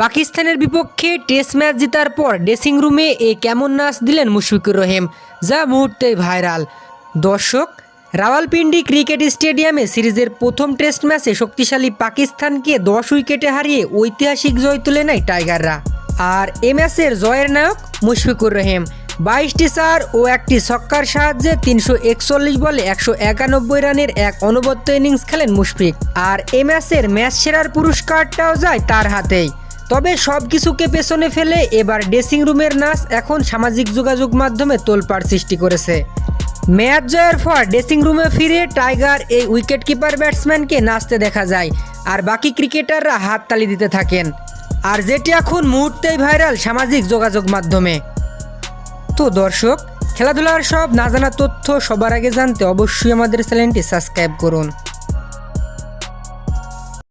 পাকিস্তানের বিপক্ষে test match জেতার পর ড্রেসিং রুমে এ কেমন নাচ দিলেন মুশফিকুর রহিম, যা মুহূর্তেই ভাইরাল। দর্শক, রাওয়ালপিন্ডি ক্রিকেট স্টেডিয়ামে সিরিজের প্রথম টেস্ট ম্যাচে শক্তিশালী পাকিস্তানকে দশ উইকেটে হারিয়ে ঐতিহাসিক জয় তুলে নেয় টাইগাররা। আর এ ম্যাচের জয়ের নায়ক মুশফিকুর রহিম, বাইশটি চার ও একটি ছক্কার সাহায্যে তিনশো একচল্লিশ বলে একশো একানব্বই রানের এক অনবদ্য ইনিংস খেলেন মুশফিক। আর এ ম্যাচের ম্যাচ সেরার পুরস্কারটাও যায় তার হাতেই। তবে সব কিছুকে পেছনে ফেলে এবার ড্রেসিং রুমের নাচ এখন সামাজিক যোগাযোগ মাধ্যমে তোলপাড় সৃষ্টি করেছে। ম্যাচ জয়ের পর ড্রেসিং রুমে ফিরে টাইগার এই উইকেট কিপার ব্যাটসম্যানকে নাচতে দেখা যায় আর বাকি ক্রিকেটাররা হাততালি দিতে থাকেন। আর যেটি এখন মুহূর্তেই ভাইরাল সামাজিক যোগাযোগ মাধ্যমে। তো দর্শক, খেলাধুলার সব না জানা তথ্য সবার আগে জানতে অবশ্যই আমাদের চ্যানেলটি সাবস্ক্রাইব করুন।